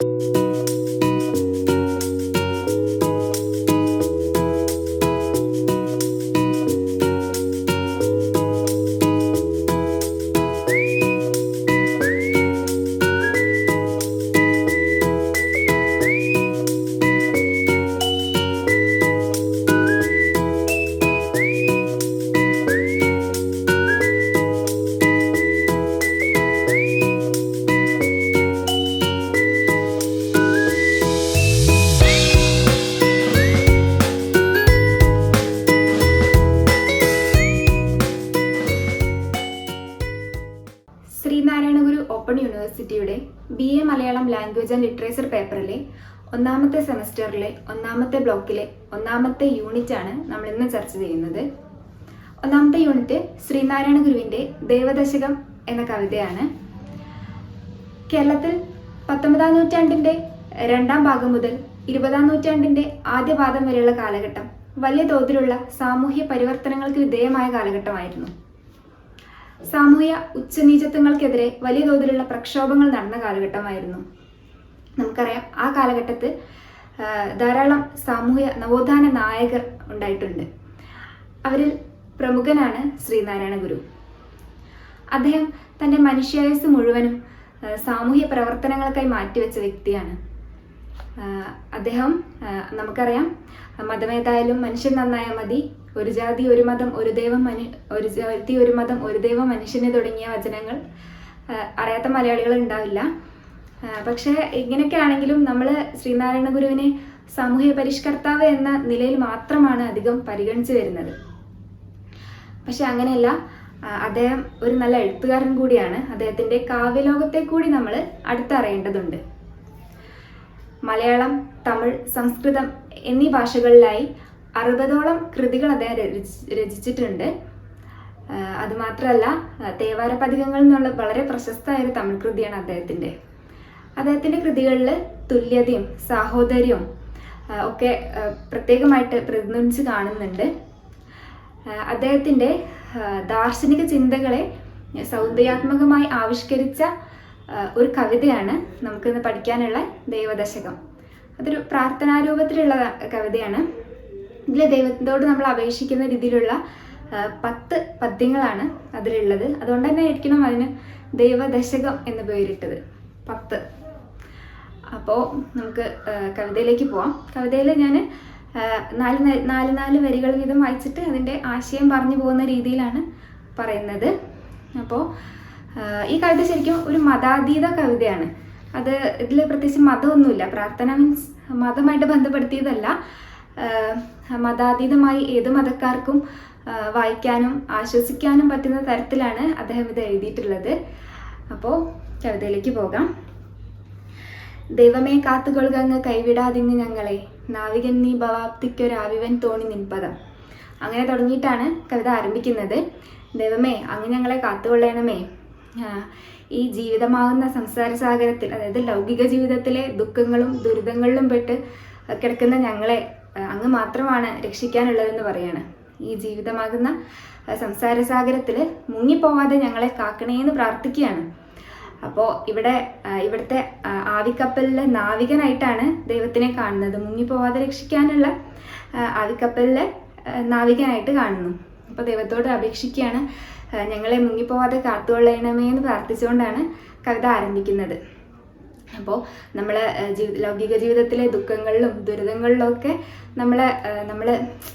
Sreenarayana open യൂണിവേഴ്സിറ്റിയുടെ B A Malayalam language and literature പേപ്പറിലെ ഒന്നാമത്തെ സെമസ്റ്ററിലെ ഒന്നാമത്തെ ബ്ലോക്കിലെ ഒന്നാമത്തെ യൂണിറ്റ് ആണ് നമ്മൾ ഇന്ന് ചർച്ച ചെയ്യുന്നത്. ഒന്നാമത്തെ യൂണിറ്റ് ശ്രീനാരായണ ഗുരുവിന്റെ ദേവദശകം എന്ന കവിതയാണ്. കേരളത്തിൽ പത്തൊമ്പതാം നൂറ്റാണ്ടിന്റെ രണ്ടാം ഭാഗം മുതൽ ഇരുപതാം നൂറ്റാണ്ടിന്റെ ആദ്യ പാദം വരെയുള്ള കാലഘട്ടം വലിയ തോതിലുള്ള സാമൂഹ്യ പരിവർത്തനങ്ങൾക്ക് വിധേയമായ കാലഘട്ടമായിരുന്നു. സാമൂഹ്യ ഉച്ചനീചത്വങ്ങൾക്കെതിരെ വലിയ തോതിലുള്ള പ്രക്ഷോഭങ്ങൾ നടന്ന കാലഘട്ടമായിരുന്നു. നമുക്കറിയാം ആ കാലഘട്ടത്തിൽ ധാരാളം സാമൂഹ്യ നവോത്ഥാന നായകർ ഉണ്ടായിട്ടുണ്ട്. അവരിൽ പ്രമുഖനാണ് ശ്രീനാരായണ ഗുരു. അദ്ദേഹം തന്റെ മനുഷ്യായുസ് മുഴുവനും സാമൂഹ്യ പ്രവർത്തനങ്ങൾക്കായി മാറ്റിവെച്ച വ്യക്തിയാണ്. അദ്ദേഹം നമുക്കറിയാം മതമേതായാലും മനുഷ്യൻ നന്നായാൽ മതി ഒരു ജാതി ഒരു മതം ഒരു ദൈവം മനു ഒരു ജാതി ഒരു മതം ഒരു ദൈവം മനുഷ്യന് തുടങ്ങിയ വചനങ്ങൾ അറിയാത്ത മലയാളികൾ ഉണ്ടാവില്ല. പക്ഷേ ഇങ്ങനെയൊക്കെ ആണെങ്കിലും നമ്മൾ ശ്രീനാരായണ ഗുരുവിനെ സാമൂഹ്യ പരിഷ്കർത്താവ് എന്ന നിലയിൽ മാത്രമാണ് അധികം പരിഗണിച്ചു വരുന്നത്. പക്ഷെ അങ്ങനെയല്ല അദ്ദേഹം ഒരു നല്ല എഴുത്തുകാരൻ കൂടിയാണ്. അദ്ദേഹത്തിന്റെ കാവ്യലോകത്തെ കൂടി നമ്മൾ അടുത്തറിയേണ്ടതുണ്ട്. മലയാളം തമിഴ് സംസ്കൃതം എന്നീ ഭാഷകളിലായി അറുപതോളം കൃതികൾ അദ്ദേഹം രചിച്ചിട്ടുണ്ട്. അതുമാത്രമല്ല തേവാര പതികങ്ങൾ എന്നുള്ള വളരെ പ്രശസ്തമായ ഒരു തമിഴ് കൃതിയാണ് അദ്ദേഹത്തിന്റെ. അദ്ദേഹത്തിന്റെ കൃതികളിൽ തുല്യതയും സാഹോദര്യവും ഒക്കെ പ്രത്യേകമായിട്ട് പ്രതിനിധിച്ച് കാണുന്നുണ്ട്. അദ്ദേഹത്തിന്റെ ദാർശനിക ചിന്തകളെ സൗന്ദര്യാത്മകമായി ആവിഷ്കരിച്ച ഒരു കവിതയാണ് നമുക്കിന്ന് പഠിക്കാനുള്ള ദൈവദശകം. അതൊരു പ്രാർത്ഥനാരൂപത്തിലുള്ള കവിതയാണ്. ഇതിൽ ദൈവത്തോട് നമ്മൾ അപേക്ഷിക്കുന്ന രീതിയിലുള്ള പത്ത് പദ്യങ്ങളാണ് അതിലുള്ളത്. അതുകൊണ്ട് തന്നെ ആയിരിക്കണം അതിന് ദൈവദശകം എന്ന് പേരിട്ടത്. പത്ത്. അപ്പോൾ നമുക്ക് കവിതയിലേക്ക് പോവാം. കവിതയിൽ ഞാൻ നാല് നാല് നാല് വരികൾ വീതം വായിച്ചിട്ട് അതിന്റെ ആശയം പറഞ്ഞു പോകുന്ന രീതിയിലാണ് പറയുന്നത്. അപ്പോൾ ഈ കവിത ശരിക്കും ഒരു മതാതീത കവിതയാണ്. അത് ഇതിൽ പ്രത്യേകിച്ച് മതമൊന്നുമില്ല. പ്രാർത്ഥന മീൻസ് മതമായിട്ട് ബന്ധപ്പെടുത്തിയതല്ല. മതാതീതമായി ഏത് മതക്കാർക്കും വായിക്കാനും ആശ്വസിക്കാനും പറ്റുന്ന തരത്തിലാണ് അദ്ദേഹം ഇത് എഴുതിയിട്ടുള്ളത്. അപ്പോൾ കവിതയിലേക്ക് പോകാം. ദൈവമേ കാത്തുകൊള്ളുക അങ്ങ് കൈവിടാതിങ്ങ് ഞങ്ങളെ. നാവികൻ നീ ഭവാപ്തിക്കൊരാവിവൻ തോണി നിൻപദം. അങ്ങനെ തുടങ്ങിയിട്ടാണ് കവിത ആരംഭിക്കുന്നത്. ദൈവമേ അങ്ങ് ഞങ്ങളെ കാത്തുകൊള്ളണമേ. ഈ ജീവിതമാകുന്ന സംസാര സാഗരത്തിൽ അതായത് ലൗകിക ജീവിതത്തിലെ ദുഃഖങ്ങളും ദുരിതങ്ങളിലും പെട്ട് കിടക്കുന്ന ഞങ്ങളെ അങ്ങ് മാത്രമാണ് രക്ഷിക്കാനുള്ളതെന്ന് പറയാണ്. ഈ ജീവിതമാകുന്ന സംസാരസാഗരത്തിൽ സംസാര സാഗരത്തിൽ മുങ്ങിപ്പോവാതെ ഞങ്ങളെ കാക്കണേന്ന് പ്രാർത്ഥിക്കുകയാണ്. അപ്പോൾ ഇവിടെ ഇവിടുത്തെ ആവിക്കപ്പലിലെ നാവികനായിട്ടാണ് ദൈവത്തിനെ കാണുന്നത്. മുങ്ങിപ്പോവാതെ രക്ഷിക്കാനുള്ള ആവിക്കപ്പലിലെ നാവികനായിട്ട് കാണുന്നു. അപ്പോൾ ദൈവത്തോട് അപേക്ഷിക്കുകയാണ് ഞങ്ങളെ മുങ്ങിപ്പോവാതെ കാത്തുകൊള്ളണമേ എന്ന് പ്രാർത്ഥിച്ചുകൊണ്ടാണ് കവിത ആരംഭിക്കുന്നത്. അപ്പോൾ നമ്മളെ ജീവിത ലൗകിക ജീവിതത്തിലെ ദുഃഖങ്ങളിലും ദുരിതങ്ങളിലും ഒക്കെ നമ്മളെ നമ്മൾ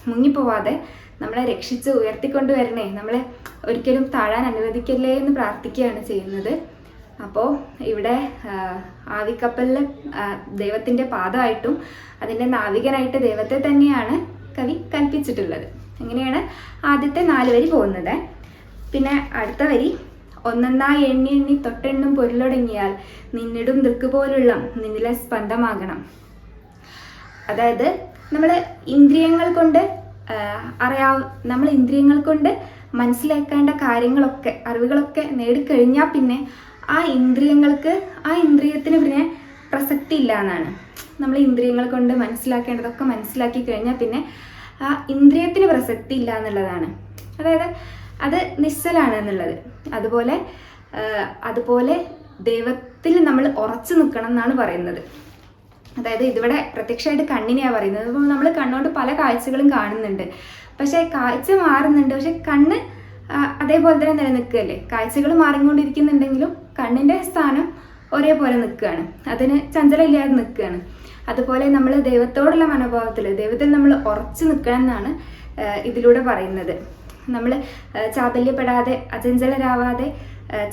മുങ്ങിപ്പോവാതെ നമ്മളെ രക്ഷിച്ച് ഉയർത്തിക്കൊണ്ടുവരണേ നമ്മളെ ഒരിക്കലും താഴാൻ അനുവദിക്കല്ലേ എന്ന് പ്രാർത്ഥിക്കുകയാണ് ചെയ്യുന്നത്. അപ്പോൾ ഇവിടെ ആവിക്കപ്പലിലെ ദൈവത്തിന്റെ പാദമായിട്ടും അതിന്റെ നാവികനായിട്ട് ദൈവത്തെ തന്നെയാണ് കവി കൽപ്പിച്ചിട്ടുള്ളത്. അങ്ങനെയാണ് ആദ്യത്തെ നാല് വരി പോകുന്നത്? പിന്നെ അടുത്ത വരി ഒന്നൊന്നായി എണ്ണി എണ്ണി തൊട്ടെണ്ണും പൊരുളൊടുങ്ങിയാൽ നിന്നിടും ദൃക്ക് പോലുള്ള നിന്നിലെ സ്പന്ദമാകണം. അതായത് നമ്മൾ ഇന്ദ്രിയങ്ങൾ കൊണ്ട് അറിയാവ നമ്മൾ ഇന്ദ്രിയങ്ങൾ കൊണ്ട് മനസ്സിലാക്കേണ്ട കാര്യങ്ങളൊക്കെ അറിവുകളൊക്കെ നേടിക്കഴിഞ്ഞാൽ പിന്നെ ആ ഇന്ദ്രിയങ്ങൾക്ക് ആ ഇന്ദ്രിയത്തിന് പിന്നെ പ്രസക്തി ഇല്ല എന്നാണ് നമ്മൾ ഇന്ദ്രിയങ്ങൾ കൊണ്ട് മനസ്സിലാക്കേണ്ടതൊക്കെ മനസ്സിലാക്കി കഴിഞ്ഞാൽ പിന്നെ ആ ഇന്ദ്രിയത്തിന് പ്രസക്തി ഇല്ല എന്നുള്ളതാണ് അതായത് അത് നിശ്ചലാണ് എന്നുള്ളത്. അതുപോലെ അതുപോലെ ദൈവത്തിൽ നമ്മൾ ഉറച്ചു നിൽക്കണം എന്നാണ് പറയുന്നത്. അതായത് ഇതിവിടെ പ്രത്യക്ഷമായിട്ട് കണ്ണിനെയാണ് പറയുന്നത്. അപ്പോൾ നമ്മൾ കണ്ണുകൊണ്ട് പല കാഴ്ചകളും കാണുന്നുണ്ട്. പക്ഷേ കാഴ്ച മാറുന്നുണ്ട്. പക്ഷെ കണ്ണ് അതേപോലെ തന്നെ നിലനിൽക്കുകയല്ലേ? കാഴ്ചകൾ മാറിക്കൊണ്ടിരിക്കുന്നുണ്ടെങ്കിലും കണ്ണിന്റെ സ്ഥാനം ഒരേപോലെ നിൽക്കുകയാണ്. അതിന് ചഞ്ചലമില്ലാതെ നിൽക്കുകയാണ്. അതുപോലെ നമ്മൾ ദൈവത്തോടുള്ള മനോഭാവത്തിൽ ദൈവത്തിൽ നമ്മൾ ഉറച്ചു നിൽക്കണം എന്നാണ് ഇതിലൂടെ പറയുന്നത്. നമ്മൾ ചാബല്യപ്പെടാതെ അചഞ്ചലരാവാതെ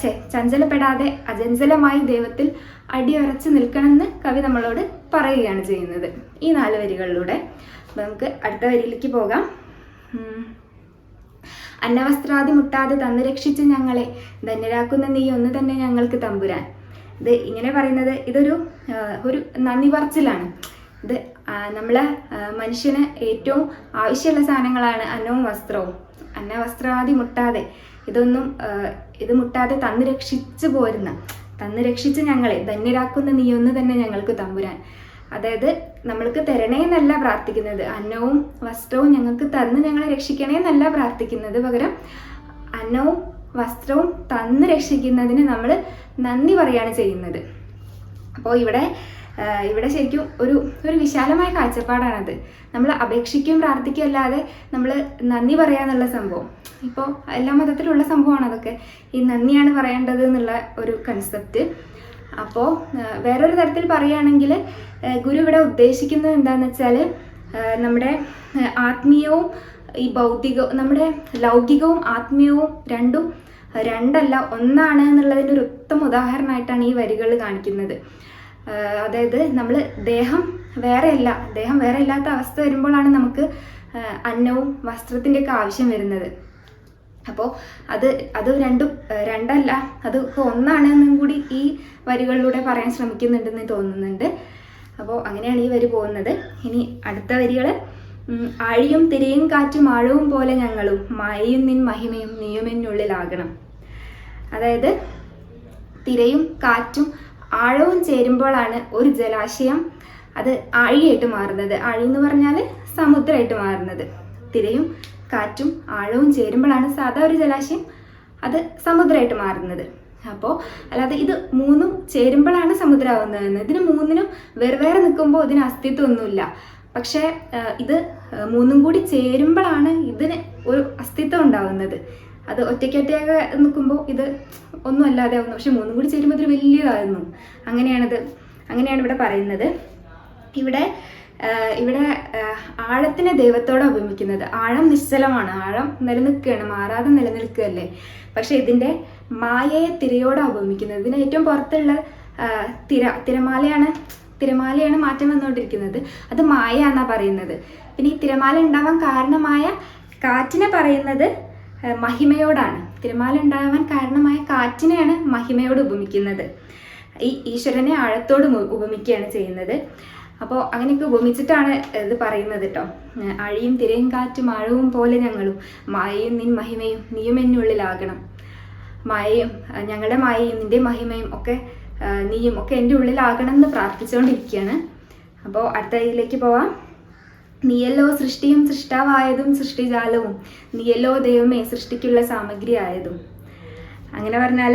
ചേ ചഞ്ചലപ്പെടാതെ അചഞ്ചലമായി ദൈവത്തിൽ അടിയുറച്ച് നിൽക്കണമെന്ന് കവി നമ്മളോട് പറയുകയാണ് ചെയ്യുന്നത്. ഈ നാല് വരികളിലൂടെ അപ്പം നമുക്ക് അടുത്ത വരിയിലേക്ക് പോകാം. അന്നവസ്ത്രാദി മുട്ടാതെ തന്നു രക്ഷിച്ച് ഞങ്ങളെ ധന്യരാക്കുന്ന നീ ഒന്ന് തന്നെ ഞങ്ങൾക്ക് തമ്പുരാൻ. ഇത് ഇങ്ങനെ പറയുന്നത് ഇതൊരു ഒരു നന്ദി പറച്ചിലാണ്. ഇത് നമ്മളെ മനുഷ്യന് ഏറ്റവും ആവശ്യമുള്ള സാധനങ്ങളാണ് അന്നവും വസ്ത്രവും. അന്ന വസ്ത്രാദി മുട്ടാതെ ഇതൊന്നും ഇത് മുട്ടാതെ തന്നു രക്ഷിച്ചു പോരുന്ന തന്നു രക്ഷിച്ച് ഞങ്ങളെ ധന്യരാക്കുന്ന നീ ഒന്ന് തന്നെ ഞങ്ങൾക്ക് തമ്പുരാൻ. അതായത് നമ്മൾക്ക് തരണേ എന്നല്ല പ്രാർത്ഥിക്കുന്നത്. അന്നവും വസ്ത്രവും ഞങ്ങൾക്ക് തന്ന് ഞങ്ങളെ രക്ഷിക്കണേ എന്നല്ല പ്രാർത്ഥിക്കുന്നത് പകരം അന്നവും വസ്ത്രവും തന്ന് രക്ഷിക്കുന്നതിന് നമ്മൾ നന്ദി പറയാണ് ചെയ്യുന്നത്. അപ്പോൾ ഇവിടെ ഇവിടെ ശരിക്കും ഒരു ഒരു വിശാലമായ കാഴ്ചപ്പാടാണത്. നമ്മൾ അപേക്ഷിക്കും പ്രാർത്ഥിക്കും അല്ലാതെ നമ്മൾ നന്ദി പറയാന്നുള്ള സംഭവം. ഇപ്പോൾ എല്ലാ മതത്തിലുള്ള സംഭവമാണ് അതൊക്കെ. ഈ നന്ദിയാണ് പറയേണ്ടത് എന്നുള്ള ഒരു കൺസെപ്റ്റ് അപ്പോൾ വേറൊരു തരത്തിൽ പറയുകയാണെങ്കിൽ ഗുരു ഇവിടെ ഉദ്ദേശിക്കുന്നത് എന്താണെന്ന് വെച്ചാൽ നമ്മുടെ ആത്മീയവും ഈ ഭൗതികവും നമ്മുടെ ലൗകികവും ആത്മീയവും രണ്ടും രണ്ടല്ല ഒന്നാണ് എന്നുള്ളതിന്റെ ഒരു ഉത്തമ ഉദാഹരണമായിട്ടാണ് ഈ വരികൾ കാണിക്കുന്നത്. അതായത് നമ്മൾ ദേഹം വേറെയല്ല ദേഹം വേറെ ഇല്ലാത്ത അവസ്ഥ വരുമ്പോഴാണ് നമുക്ക് അന്നവും വസ്ത്രത്തിന്റെയൊക്കെ ആവശ്യം വരുന്നത്. അപ്പോൾ അത് അത് രണ്ടും രണ്ടല്ല അത് ഒന്നാണെന്നും കൂടി ഈ വരികളിലൂടെ പറയാൻ ശ്രമിക്കുന്നുണ്ടെന്ന് തോന്നുന്നുണ്ട്. അപ്പോൾ അങ്ങനെയാണ് ഈ വരി പോകുന്നത്. ഇനി അടുത്ത വരികൾ ആഴിയും തിരയും കാറ്റും ആഴവും പോലെ ഞങ്ങളും മായയും നിൻ മഹിമയും നീയുമെന്നുള്ളിലാകണം. അതായത് തിരയും കാറ്റും ആഴവും ചേരുമ്പോഴാണ് ഒരു ജലാശയം അത് ആഴിയായിട്ട് മാറുന്നത്. ആഴി എന്ന് പറഞ്ഞാൽ സമുദ്രമായിട്ട് മാറുന്നത്. തിരയും കാറ്റും ആഴവും ചേരുമ്പോഴാണ് സാധാ ഒരു ജലാശയം അത് സമുദ്രമായിട്ട് മാറുന്നത്. അപ്പോൾ അല്ലാതെ ഇത് മൂന്നും ചേരുമ്പോഴാണ് സമുദ്രമാവുന്നത് ഇതിന് മൂന്നിനും വെറുവേറെ നിൽക്കുമ്പോൾ ഇതിന് അസ്തിത്വമൊന്നുമില്ല. പക്ഷേ ഇത് മൂന്നും കൂടി ചേരുമ്പോഴാണ് ഇതിന് ഒരു അസ്തിത്വം ഉണ്ടാവുന്നത്. അത് ഒറ്റയ്ക്കൊറ്റയൊക്കെ നിൽക്കുമ്പോൾ ഇത് ഒന്നും അല്ലാതെ ആവുന്നു. പക്ഷെ മൂന്നും കൂടി ചേരുമ്പോൾ ഇതൊരു വലിയതായിരുന്നു. അങ്ങനെയാണിത്. അങ്ങനെയാണ് ഇവിടെ പറയുന്നത്. ഇവിടെ ഇവിടെ ആഴത്തിനെ ദൈവത്തോടെ ഉപമിക്കുന്നത്. ആഴം നിശ്ചലമാണ്. ആഴം നിലനിൽക്കുകയാണ്. മാറാതെ നിലനിൽക്കുകയല്ലേ? പക്ഷെ ഇതിന്റെ മായയെ തിരയോടെ ഉപമിക്കുന്നത്. ഇതിന് ഏറ്റവും പുറത്തുള്ള തിര തിരമാലയാണ് തിരമാലയാണ് മാറ്റം വന്നുകൊണ്ടിരിക്കുന്നത്. അത് മായ എന്നാ പറയുന്നത്. പിന്നെ ഈ തിരമാല ഉണ്ടാവാൻ കാരണമായ കാറ്റിനെ പറയുന്നത് മഹിമയോടാണ്. തിരമാല ഉണ്ടാവാൻ കാരണമായ കാറ്റിനെയാണ് മഹിമയോട് ഉപമിക്കുന്നത്. ഈ ഈശ്വരനെ ആഴത്തോട് ഉപ- ഉപമിക്കുകയാണ് ചെയ്യുന്നത്. അപ്പോൾ അങ്ങനെയൊക്കെ ഉപമിച്ചിട്ടാണ് ഇത് പറയുന്നത് കേട്ടോ അഴിയും തിരയും കാറ്റും ആഴവും പോലെ ഞങ്ങളും മായയും നിൻ മഹിമയും നീയും എന്നുള്ളിലാകണം മായയും ഞങ്ങളുടെ മായയും നിന്റെ മഹിമയും ഒക്കെ നീയും ഒക്കെ എന്റെ ഉള്ളിലാകണം എന്ന് പ്രാർത്ഥിച്ചുകൊണ്ടിരിക്കുകയാണ്. അപ്പോൾ അടുത്ത ഇതിലേക്ക് പോവാം. നീയല്ലോ സൃഷ്ടിയും സൃഷ്ടാവായതും സൃഷ്ടിജാലവും. നീയല്ലോ ദൈവമേ സൃഷ്ടിക്കുള്ള സാമഗ്രി ആയതും അങ്ങനെ പറഞ്ഞാൽ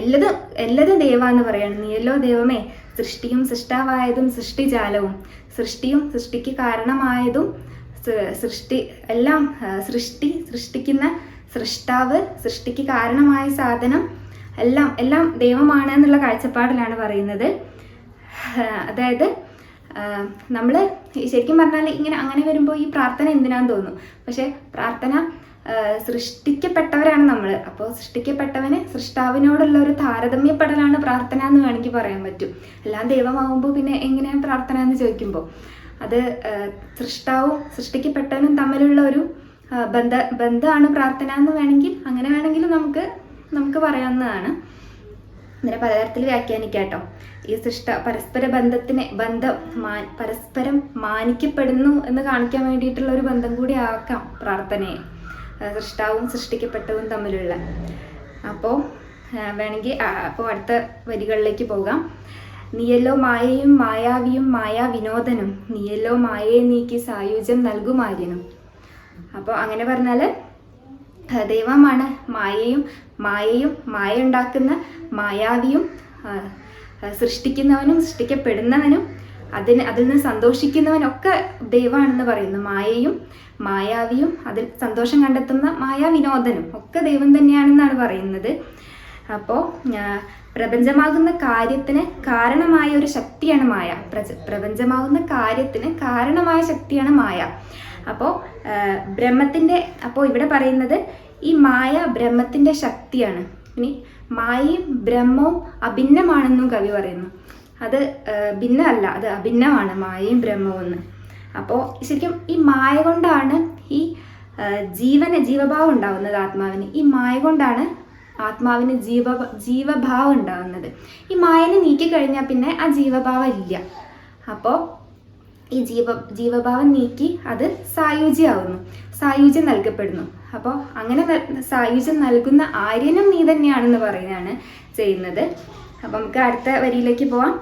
എല്ലത് എല്ലതും ദൈവാന്ന് പറയാണ്. നീയല്ലോ ദൈവമേ സൃഷ്ടിയും സൃഷ്ടാവായതും സൃഷ്ടിജാലവും. സൃഷ്ടിയും സൃഷ്ടിക്ക് കാരണമായതും സൃഷ്ടി എല്ലാം സൃഷ്ടി സൃഷ്ടിക്കുന്ന സൃഷ്ടാവ് സൃഷ്ടിക്ക് കാരണമായ സാധനം എല്ലാം എല്ലാം ദൈവമാണ് എന്നുള്ള കാഴ്ചപ്പാടിലാണ് പറയുന്നത്. അതായത് നമ്മൾ ശരിക്കും പറഞ്ഞാൽ ഇങ്ങനെ അങ്ങനെ വരുമ്പോൾ ഈ പ്രാർത്ഥന എന്തിനാന്ന് തോന്നും പക്ഷേ പ്രാർത്ഥന സൃഷ്ടിക്കപ്പെട്ടവരാണ് നമ്മൾ അപ്പോൾ സൃഷ്ടിക്കപ്പെട്ടവന് സൃഷ്ടാവിനോടുള്ള ഒരു താരതമ്യപ്പെടലാണ് പ്രാർത്ഥന എന്ന് വേണമെങ്കിൽ പറയാൻ പറ്റും. എല്ലാം ദൈവമാകുമ്പോൾ പിന്നെ എങ്ങനെയാണ് പ്രാർത്ഥന എന്ന് ചോദിക്കുമ്പോൾ അത് സൃഷ്ടാവും സൃഷ്ടിക്കപ്പെട്ടവനും തമ്മിലുള്ള ഒരു ബന്ധ ബന്ധമാണ് പ്രാർത്ഥന എന്ന് വേണമെങ്കിൽ അങ്ങനെ വേണമെങ്കിലും നമുക്ക് നമുക്ക് പറയാവുന്നതാണ്. ഇങ്ങനെ പലതരത്തിൽ വ്യാഖ്യാനിക്കാം കേട്ടോ ഈ സൃഷ്ട പരസ്പര ബന്ധത്തിന് ബന്ധം മാ പരസ്പരം മാനിക്കപ്പെടുന്നു എന്ന് കാണിക്കാൻ വേണ്ടിയിട്ടുള്ള ഒരു ബന്ധം കൂടി ആക്കാം പ്രാർത്ഥനയെ. സൃഷ്ടാവും സൃഷ്ടിക്കപ്പെട്ടവും തമ്മിലുള്ള. അപ്പോൾ വേണമെങ്കിൽ അപ്പോൾ അടുത്ത വരികളിലേക്ക് പോകാം. നീയല്ലോ മായയും മായാവിയും മായാ വിനോദനും നീയല്ലോ മായയെ നീക്കി സായുജ്യം നൽകുമാര്യനും. അപ്പോൾ അങ്ങനെ പറഞ്ഞാൽ ദൈവമാണ്. മായയും മായയും മായ ഉണ്ടാക്കുന്ന മായാവിയും സൃഷ്ടിക്കുന്നവനും സൃഷ്ടിക്കപ്പെടുന്നവനും അതിന് അതിൽ നിന്ന് സന്തോഷിക്കുന്നവനൊക്കെ ദൈവമാണെന്ന് പറയുന്നു. മായയും മായാവിയും അതിൽ സന്തോഷം കണ്ടെത്തുന്ന മായാവിനോദനും ഒക്കെ ദൈവം തന്നെയാണെന്നാണ് പറയുന്നത്. അപ്പോൾ പ്രപഞ്ചമാകുന്ന കാര്യത്തിന് കാരണമായ ഒരു ശക്തിയാണ് മായ. പ്രപഞ്ചമാകുന്ന കാര്യത്തിന് കാരണമായ ശക്തിയാണ് മായ. അപ്പോൾ ബ്രഹ്മത്തിന്റെ അപ്പോൾ ഇവിടെ പറയുന്നത് ഈ മായ ബ്രഹ്മത്തിന്റെ ശക്തിയാണ്. ഇനി മായയും ബ്രഹ്മവും അഭിന്നമാണെന്നും കവി പറയുന്നു. അത് ഭിന്നമല്ല അത് അഭിന്നമാണ് മായയും ബ്രഹ്മവും എന്ന്. അപ്പോൾ ശരിക്കും ഈ മായ കൊണ്ടാണ് ഈ ജീവന് ജീവഭാവം ഉണ്ടാവുന്നത് ആത്മാവിന്. ഈ മായ കൊണ്ടാണ് ആത്മാവിന് ജീവ ജീവഭാവം ഉണ്ടാവുന്നത്. ഈ മായനെ നീക്കിക്കഴിഞ്ഞാൽ പിന്നെ ആ ജീവഭാവം ഇല്ല. അപ്പോൾ ഈ ജീവ ജീവഭാവം നീക്കി അത് സായുജ്യമാവുന്നു സായുജ്യം നൽകപ്പെടുന്നു. അപ്പോൾ അങ്ങനെ സായുജ്യം നൽകുന്ന ആര്യനും നീ തന്നെയാണെന്ന് പറയുകയാണ് ചെയ്യുന്നത്. അപ്പം നമുക്ക് അടുത്ത വരിയിലേക്ക് പോവാം.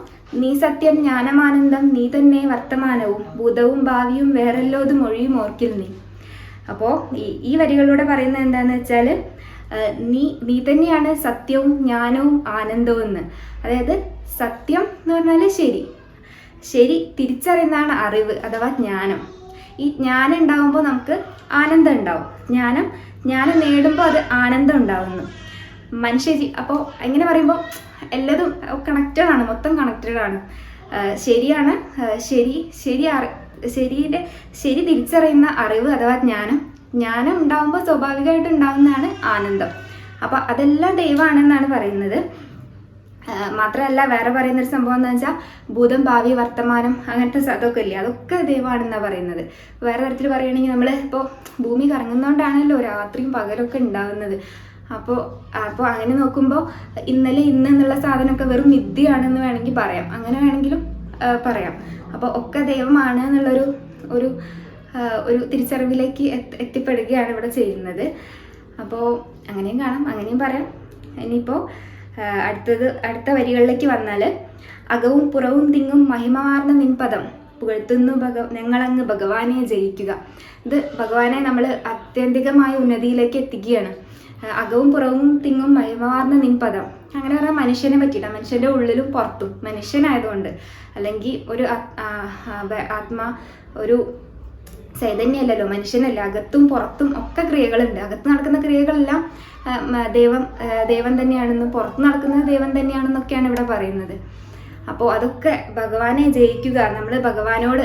നീ സത്യം ജ്ഞാനമാനന്ദം നീ തന്നെ വർത്തമാനവും ഭൂതവും ഭാവിയും വേറെല്ലോതും മൊഴിയും ഓർക്കിൽ നീ. അപ്പോൾ ഈ ഈ വരികളിലൂടെ പറയുന്നത് എന്താണെന്ന് വെച്ചാൽ നീ നീ തന്നെയാണ് സത്യവും ജ്ഞാനവും ആനന്ദവും എന്ന്. അതായത് സത്യം എന്ന് പറഞ്ഞാൽ ശരി. ശരി തിരിച്ചറിയുന്നതാണ് അറിവ് അഥവാ ജ്ഞാനം. ഈ ജ്ഞാനം ഉണ്ടാകുമ്പോൾ നമുക്ക് ആനന്ദം ഉണ്ടാവും ജ്ഞാനം ജ്ഞാനം നേടുമ്പോൾ അത് ആനന്ദം ഉണ്ടാവുന്നു മനുഷ്യജി അപ്പോൾ എങ്ങനെ പറയുമ്പോൾ എല്ലാതും കണക്റ്റഡ് ആണ് മൊത്തം കണക്റ്റഡ് ആണ് ശരിയാണ് ശരി ശരി അറി ശരിയുടെ ശരി തിരിച്ചറിയുന്ന അറിവ് അഥവാ ജ്ഞാനം ജ്ഞാനം ഉണ്ടാകുമ്പോൾ സ്വാഭാവികമായിട്ട് ഉണ്ടാകുന്നതാണ് ആനന്ദം. അപ്പോൾ അതെല്ലാം ദൈവമാണെന്നാണ് പറയുന്നത്. മാത്രമല്ല വേറെ പറയുന്ന ഒരു സംഭവം എന്താ വെച്ചാൽ ഭൂതം ഭാവി വർത്തമാനം അങ്ങനത്തെ അതൊക്കെ ഇല്ലേ? അതൊക്കെ ദൈവമാണെന്നാണ് പറയുന്നത്. വേറെ തരത്തിൽ പറയുകയാണെങ്കിൽ നമ്മൾ ഇപ്പോൾ ഭൂമി കറങ്ങുന്നതുകൊണ്ടാണല്ലോ രാത്രിയും പകലൊക്കെ ഉണ്ടാകുന്നത് അപ്പോൾ അപ്പോൾ അങ്ങനെ നോക്കുമ്പോൾ ഇന്നലെ ഇന്ന് എന്നുള്ള സാധനമൊക്കെ വെറും മിഥ്യയാണെന്ന് വേണമെങ്കിൽ പറയാം. അങ്ങനെ വേണമെങ്കിലും പറയാം. അപ്പോൾ ഒക്കെ ദൈവമാണ് എന്നുള്ളൊരു ഒരു ഒരു തിരിച്ചറിവിലേക്ക് എത്തിപ്പെടുകയാണ് ഇവിടെ ചെയ്യുന്നത്. അപ്പോൾ അങ്ങനെയും കാണാം അങ്ങനെയും പറയാം. ഇനിയിപ്പോൾ അടുത്തത് അടുത്ത വരികളിലേക്ക് വന്നാൽ അകവും പുറവും തിങ്ങും മഹിമമാർന്ന നിൻപദം പുകഴ്ത്തുന്നു ഭഗ ഞങ്ങളങ്ങ് ഭഗവാനെ ജയിക്കുക. ഇത് ഭഗവാനെ നമ്മൾ ആത്യന്തികമായ ഉന്നതിയിലേക്ക് എത്തിക്കുകയാണ്. അകവും പുറവും തിങ്ങും മഹിമമാർന്ന നിൻപദം. അങ്ങനെ പറയാൻ മനുഷ്യനെ പറ്റിയിട്ട്. മനുഷ്യന്റെ ഉള്ളിലും പുറത്തും മനുഷ്യനായതുകൊണ്ട്. അല്ലെങ്കിൽ ഒരു ആത്മാ ഒരു ചൈതന്യമല്ലല്ലോ മനുഷ്യനല്ല അകത്തും പുറത്തും ഒക്കെ ക്രിയകളുണ്ട്. അകത്ത് നടക്കുന്ന ക്രിയകളെല്ലാം ദൈവം ദൈവം തന്നെയാണെന്നും പുറത്ത് നടക്കുന്നത് ദൈവം തന്നെയാണെന്നൊക്കെയാണ് ഇവിടെ പറയുന്നത്. അപ്പോൾ അതൊക്കെ ഭഗവാനെ ജയിക്കുക നമ്മൾ ഭഗവാനോട്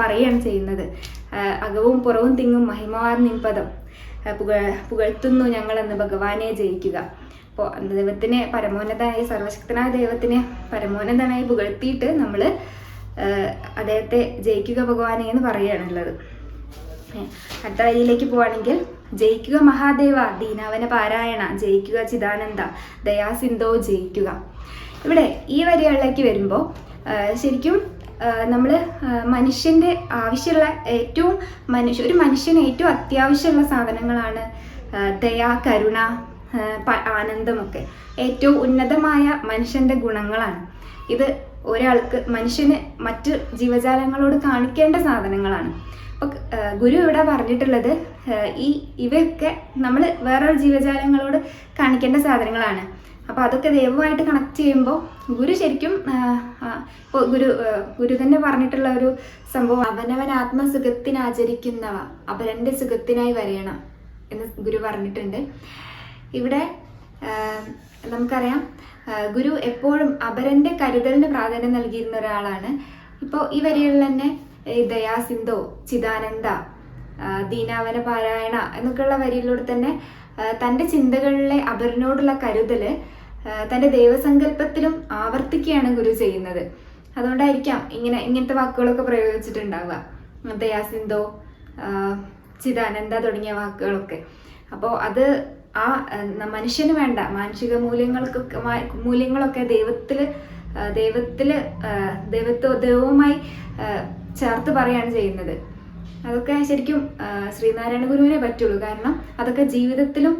പറയുകയാണ് ചെയ്യുന്നത്. അകവും പുറവും തിങ്ങും മഹിമവാർ നിൻപദം. പുക പുകഴ്ത്തുന്നു ഞങ്ങളെന്ന് ഭഗവാനെ ജയിക്കുക. അപ്പോൾ ദൈവത്തിനെ പരമോന്നതനായ സർവശക്തനായ ദൈവത്തിനെ പരമോന്നതനായി പുകഴ്ത്തിയിട്ട് നമ്മൾ അദ്ദേഹത്തെ ജയിക്കുക ഭഗവാനെ എന്ന് പറയുകയാണുള്ളത്. അടുത്ത വരിയിലേക്ക് പോവാണെങ്കിൽ ജയിക്കുക മഹാദേവ ദീനാവന പാരായണ ജയിക്കുക ചിദാനന്ദ ദയാസിന്ധോ ജയിക്കുക. ഇവിടെ ഈ വരികളിലേക്ക് വരുമ്പോൾ ശരിക്കും നമ്മൾ മനുഷ്യന്റെ ആവശ്യമുള്ള ഏറ്റവും മനുഷ്യ ഒരു മനുഷ്യന് ഏറ്റവും അത്യാവശ്യമുള്ള സാധനങ്ങളാണ് ദയ കരുണ ആനന്ദമൊക്കെ ഏറ്റവും ഉന്നതമായ മനുഷ്യന്റെ ഗുണങ്ങളാണ്. ഇത് ഒരാൾക്ക് മനുഷ്യന് മറ്റ് ജീവജാലങ്ങളോട് കാണിക്കേണ്ട സാധനങ്ങളാണ്. അപ്പോൾ ഗുരു ഇവിടെ പറഞ്ഞിട്ടുള്ളത് ഈ ഇവയൊക്കെ നമ്മൾ വേറൊരു ജീവജാലങ്ങളോട് കാണിക്കേണ്ട സാധനങ്ങളാണ്. അപ്പോൾ അതൊക്കെ ദൈവമായിട്ട് കണക്ട് ചെയ്യുമ്പോൾ ഗുരു ശരിക്കും ഇപ്പോൾ ഗുരു ഗുരു തന്നെ പറഞ്ഞിട്ടുള്ള ഒരു സംഭവം അവനവൻ ആത്മസുഖത്തിനാചരിക്കുന്നവ അവരന്റെ സുഖത്തിനായി വരയണം എന്ന് ഗുരു പറഞ്ഞിട്ടുണ്ട്. ഇവിടെ നമുക്കറിയാം ഗുരു എപ്പോഴും അപരന്റെ കരുതലിന് പ്രാധാന്യം നൽകിയിരുന്ന ഒരാളാണ്. ഇപ്പോൾ ഈ വരികളിൽ തന്നെ ദയാസിന്ധോ ചിദാനന്ദ ദീനാവന പാരായണ എന്നൊക്കെയുള്ള വരികളിലൂടെ തന്നെ തന്റെ ചിന്തകളിലെ അപരനോടുള്ള കരുതൽ തന്റെ ദൈവസങ്കല്പത്തിലും ആവർത്തിക്കുകയാണ് ഗുരു ചെയ്യുന്നത്. അതുകൊണ്ടായിരിക്കാം ഇങ്ങനെ ഇങ്ങനത്തെ വാക്കുകളൊക്കെ പ്രയോഗിച്ചിട്ടുണ്ടാവുക. ദയാസിന്ധോ ചിദാനന്ദ തുടങ്ങിയ വാക്കുകളൊക്കെ. അപ്പോൾ അത് ആ മനുഷ്യന് വേണ്ട. മാനുഷിക മൂല്യങ്ങൾക്കൊക്കെ മൂല്യങ്ങളൊക്കെ ദൈവത്തിൽ ദൈവത്തിൽ ദൈവത്തോ ദൈവവുമായി ചേർത്ത് പറയാണ് ചെയ്യുന്നത്. അതൊക്കെ ശരിക്കും ശ്രീനാരായണ ഗുരുവിനെ പറ്റുള്ളൂ. കാരണം അതൊക്കെ ജീവിതത്തിലും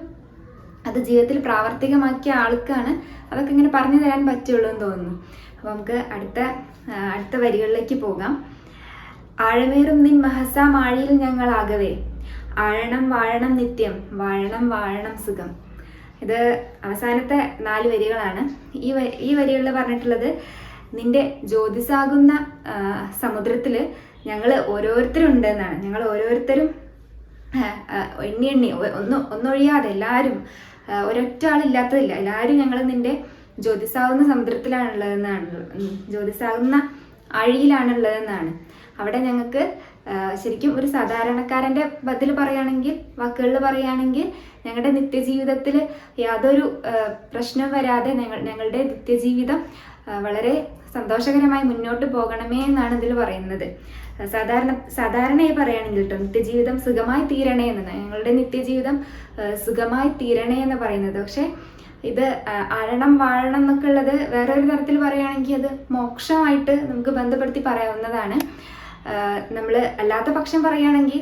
അത് ജീവിതത്തിൽ പ്രാവർത്തികമാക്കിയ ആൾക്കാണ്. അതൊക്കെ ഇങ്ങനെ പറഞ്ഞു തരാൻ പറ്റുള്ളൂ എന്ന് തോന്നുന്നു. അപ്പോൾ നമുക്ക് അടുത്ത അടുത്ത വരികളിലേക്ക് പോകാം. ആഴമേറും നിൻ മഹസാം ഞങ്ങൾ ഞങ്ങളാകവേ. ആഴണം വാഴണം നിത്യം വാഴണം വാഴണം സുഖം. ഇത് അവസാനത്തെ നാല് വരികളാണ്. ഈ ഈ വരികളിൽ പറഞ്ഞിട്ടുള്ളത് നിന്റെ ജ്യോതിസാകുന്ന സമുദ്രത്തിൽ ഞങ്ങൾ ഓരോരുത്തരും ഉണ്ട് എന്നാണ് ഞങ്ങൾ ഓരോരുത്തരും എണ്ണി എണ്ണി ഒന്ന് ഒന്നൊഴിയാതെ എല്ലാവരും ഒരൊറ്റ ആളില്ലാത്തതില്ല. എല്ലാവരും ഞങ്ങൾ നിന്റെ ജ്യോതിസാകുന്ന സമുദ്രത്തിലാണുള്ളതെന്നാണ്. ജ്യോതിസാകുന്ന അഴിയിലാണുള്ളതെന്നാണ് അവിടെ ഞങ്ങൾക്ക് ശരിക്കും ഒരു സാധാരണക്കാരന്റെ ബതിൽ പറയുകയാണെങ്കിൽ വാക്കുകളിൽ പറയുകയാണെങ്കിൽ ഞങ്ങളുടെ നിത്യജീവിതത്തിൽ യാതൊരു പ്രശ്നം വരാതെ ഞങ്ങൾ ഞങ്ങളുടെ നിത്യജീവിതം വളരെ സന്തോഷകരമായി മുന്നോട്ട് പോകണമേ എന്നാണ് ഇതിൽ പറയുന്നത്. സാധാരണ സാധാരണയായി പറയുകയാണെങ്കിൽ കേട്ടോ നിത്യജീവിതം സുഖമായി തീരണേ എന്ന് ഞങ്ങളുടെ നിത്യജീവിതം സുഖമായി തീരണേ എന്ന് പറയുന്നത്. പക്ഷേ ഇത് അരണം വാഴണം എന്നൊക്കെ ഉള്ളത് വേറൊരു തരത്തിൽ പറയുകയാണെങ്കിൽ അത് മോക്ഷമായിട്ട് നമുക്ക് ബന്ധപ്പെടുത്തി പറയാവുന്നതാണ്. നമ്മൾ അല്ലാത്ത പക്ഷം പറയുകയാണെങ്കിൽ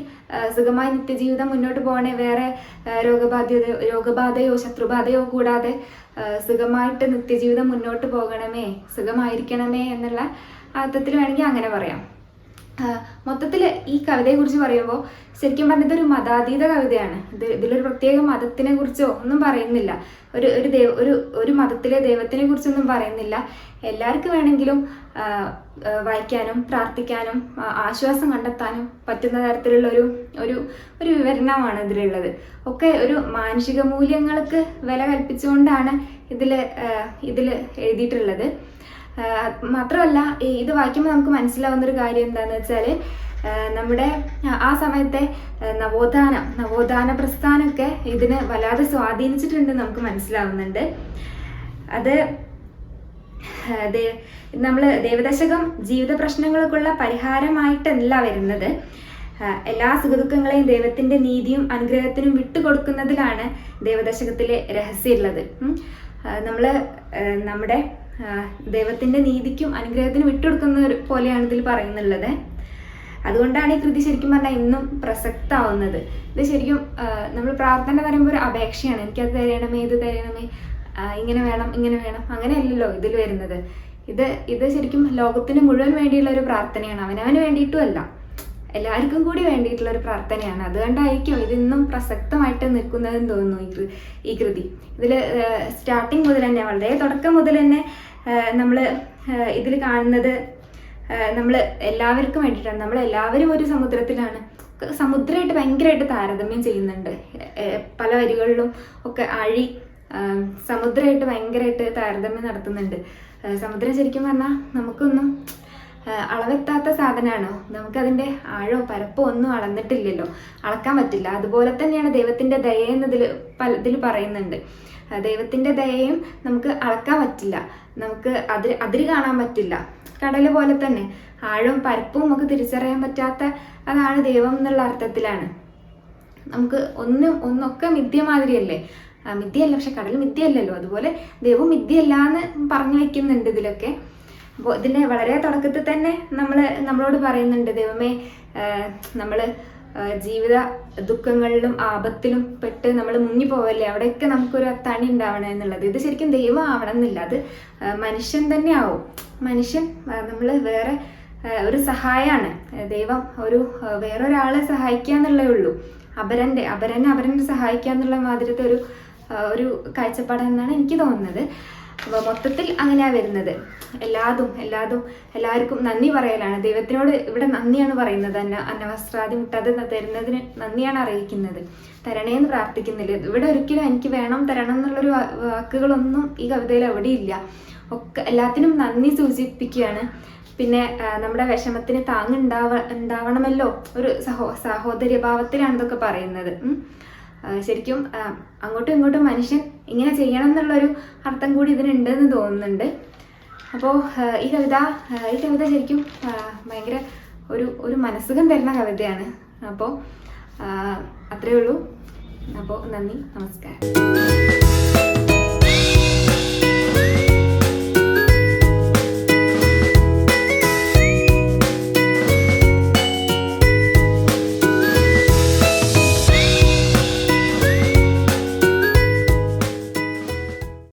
സുഖമായ നിത്യജീവിതം മുന്നോട്ട് പോകണേ വേറെ രോഗബാധ്യത രോഗബാധയോ ശത്രുബാധയോ കൂടാതെ സുഖമായിട്ട് നിത്യജീവിതം മുന്നോട്ട് പോകണമേ സുഖമായിരിക്കണമേ എന്നുള്ള അർത്ഥത്തിൽ വേണമെങ്കിൽ അങ്ങനെ പറയാം. മൊത്തത്തിൽ ഈ കവിതയെക്കുറിച്ച് പറയുമ്പോൾ ശരിക്കും പറഞ്ഞത് ഇതൊരു മതാതീത കവിതയാണ്. ഇത് ഇതിലൊരു പ്രത്യേക മതത്തിനെ കുറിച്ചോ ഒന്നും പറയുന്നില്ല. ഒരു ഒരു ദൈവ ഒരു ഒരു മതത്തിലെ ദൈവത്തിനെ കുറിച്ചൊന്നും പറയുന്നില്ല. എല്ലാവർക്കും വേണമെങ്കിലും വായിക്കാനും പ്രാർത്ഥിക്കാനും ആശ്വാസം കണ്ടെത്താനും പറ്റുന്ന തരത്തിലുള്ള ഒരു ഒരു ഒരു വിവരണമാണ് ഇതിലുള്ളത്. ഒക്കെ ഒരു മാനുഷിക മൂല്യങ്ങൾക്ക് വില കൽപ്പിച്ചുകൊണ്ടാണ് ഇതിൽ ഇതിൽ എഴുതിയിട്ടുള്ളത്. മാത്രമല്ല ഇത് വായിക്കുമ്പോൾ നമുക്ക് മനസ്സിലാവുന്ന ഒരു കാര്യം എന്താണെന്ന് വെച്ചാൽ നമ്മുടെ ആ സമയത്തെ നവോത്ഥാനം നവോത്ഥാന പ്രസ്ഥാനമൊക്കെ ഇതിനെ വല്ലാതെ സ്വാധീനിച്ചിട്ടുണ്ട് നമുക്ക് മനസ്സിലാവുന്നുണ്ട്. അത് നമ്മൾ ദേവദശകം ജീവിത പ്രശ്നങ്ങൾക്കുള്ള പരിഹാരമായിട്ടല്ല വരുന്നത്. എല്ലാ സുഖദുഃഖങ്ങളെയും ദൈവത്തിന്റെ നീതിയും അനുഗ്രഹത്തിനും വിട്ടുകൊടുക്കുന്നതിലാണ് ദേവദശകത്തിലെ രഹസ്യമുള്ളത്. നമ്മൾ നമ്മുടെ ആഹ് ദൈവത്തിന്റെ നീതിക്കും അനുഗ്രഹത്തിനും വിട്ടുകൊടുക്കുന്ന പോലെയാണ് ഇതിൽ പറയുന്നുള്ളത്. അതുകൊണ്ടാണ് ഈ കൃതി ശരിക്കും പറഞ്ഞാൽ ഇന്നും പ്രസക്തമാവുന്നത് ഇത് ശരിക്കും നമ്മൾ പ്രാർത്ഥന പറയുമ്പോൾ ഒരു അപേക്ഷയാണ്. എനിക്കത് തരണമേ ഇത് തരണമേ ഇങ്ങനെ വേണം ഇങ്ങനെ വേണം അങ്ങനെയല്ലല്ലോ ഇതിൽ വരുന്നത്. ഇത് ഇത് ശരിക്കും ലോകത്തിന് മുഴുവൻ വേണ്ടിയുള്ള ഒരു പ്രാർത്ഥനയാണ്. അവനവന് വേണ്ടിയിട്ടും അല്ല. എല്ലാവർക്കും കൂടി വേണ്ടിയിട്ടുള്ള ഒരു പ്രാർത്ഥനയാണ്. അതുകൊണ്ടായിരിക്കും ഇതിന്നും പ്രസക്തമായിട്ട് നിൽക്കുന്നതെന്ന് തോന്നുന്നു ഈ കൃതി. ഇതിൽ സ്റ്റാർട്ടിങ് മുതൽ തന്നെ വളരെ തുടക്കം മുതൽ തന്നെ നമ്മൾ ഇതിൽ കാണുന്നത് നമ്മൾ എല്ലാവർക്കും വേണ്ടിയിട്ടാണ്. നമ്മൾ എല്ലാവരും ഒരു സമുദ്രത്തിലാണ്. സമുദ്രമായിട്ട് ഭയങ്കരമായിട്ട് താരതമ്യം ചെയ്യുന്നുണ്ട്. പല വരികളിലും ഒക്കെ അഴി സമുദ്രമായിട്ട് ഭയങ്കരമായിട്ട് താരതമ്യം നടത്തുന്നുണ്ട്. സമുദ്രം ശരിക്കും പറഞ്ഞാൽ നമുക്കൊന്നും അളവെത്താത്ത സാധനമാണോ നമുക്കതിന്റെ ആഴവും പരപ്പോ ഒന്നും അളന്നിട്ടില്ലല്ലോ. അളക്കാൻ പറ്റില്ല. അതുപോലെ തന്നെയാണ് ദൈവത്തിന്റെ ദയ എന്നതിൽ പല ഇതിൽ പറയുന്നുണ്ട്. ദൈവത്തിന്റെ ദയയും നമുക്ക് അളക്കാൻ പറ്റില്ല. നമുക്ക് അതിര് അതിര് കാണാൻ പറ്റില്ല. കടൽ പോലെ തന്നെ ആഴവും പരപ്പും നമുക്ക് തിരിച്ചറിയാൻ പറ്റാത്ത അതാണ് ദൈവം എന്നുള്ള അർത്ഥത്തിലാണ്. നമുക്ക് ഒന്നും ഒന്നൊക്കെ മിഥ്യ മാതിരിയല്ലേ? മിഥ്യയല്ല. പക്ഷെ കടൽ മിഥ്യയല്ലല്ലോ. അതുപോലെ ദൈവം മിഥ്യയല്ല എന്ന് പറഞ്ഞു വെക്കുന്നുണ്ട് ഇതിലൊക്കെ. അപ്പോൾ ഇതിന്റെ വളരെ തുടക്കത്തിൽ തന്നെ നമ്മൾ നമ്മളോട് പറയുന്നുണ്ട് ദൈവമേ നമ്മൾ ജീവിത ദുഃഖങ്ങളിലും ആപത്തിലും പെട്ട് നമ്മൾ മുങ്ങി പോവല്ലേ അവിടെയൊക്കെ നമുക്കൊരു അത്താണി ഉണ്ടാവണം എന്നുള്ളത്. ഇത് ശരിക്കും ദൈവം ആവണം എന്നില്ല അത് മനുഷ്യൻ തന്നെ ആവും മനുഷ്യൻ നമ്മൾ വേറെ ഒരു സഹായമാണ് ദൈവം ഒരു വേറൊരാളെ സഹായിക്കുക എന്നുള്ളേ ഉള്ളൂ. അപരന്റെ അപരനെ അപരനെ സഹായിക്കുക എന്നുള്ള മാതിരത്തെ ഒരു ഒരു കാഴ്ചപ്പാടെന്നാണ് എനിക്ക് തോന്നുന്നത്. അപ്പോൾ മൊത്തത്തിൽ അങ്ങനെയാണ് വരുന്നത്. എല്ലാതും എല്ലാതും എല്ലാവർക്കും നന്ദി പറയലാണ്. ദൈവത്തിനോട് ഇവിടെ നന്ദിയാണ് പറയുന്നത്. അന്ന അന്നവസ്ത്രാദി മുട്ടാതെ തരുന്നതിന് നന്ദിയാണ് അറിയിക്കുന്നത്. തരണേ എന്ന് പ്രാർത്ഥിക്കുന്നില്ല. ഇവിടെ ഒരിക്കലും എനിക്ക് വേണം തരണം എന്നുള്ളൊരു വാക്കുകളൊന്നും ഈ കവിതയിൽ എവിടെയില്ല ഒക്കെ എല്ലാത്തിനും നന്ദി സൂചിപ്പിക്കുകയാണ്. പിന്നെ നമ്മുടെ വിഷമത്തിന് താങ്ങുണ്ടാവ ഉണ്ടാവണമല്ലോ. ഒരു സഹോ സഹോദര്യഭാവത്തിലാണ് ഇതൊക്കെ പറയുന്നത്. ശരിക്കും അങ്ങോട്ടും ഇങ്ങോട്ടും മനുഷ്യൻ ഇങ്ങനെ ചെയ്യണം എന്നുള്ളൊരു അർത്ഥം കൂടി ഇതിനുണ്ടെന്ന് തോന്നുന്നുണ്ട്. അപ്പോൾ ഈ കവിത ഈ കവിത ശരിക്കും ഭയങ്കര ഒരു ഒരു മനസ്സുഖം തരുന്ന കവിതയാണ്. അപ്പോൾ അത്രയേ ഉള്ളൂ. അപ്പോൾ നന്ദി. നമസ്കാരം.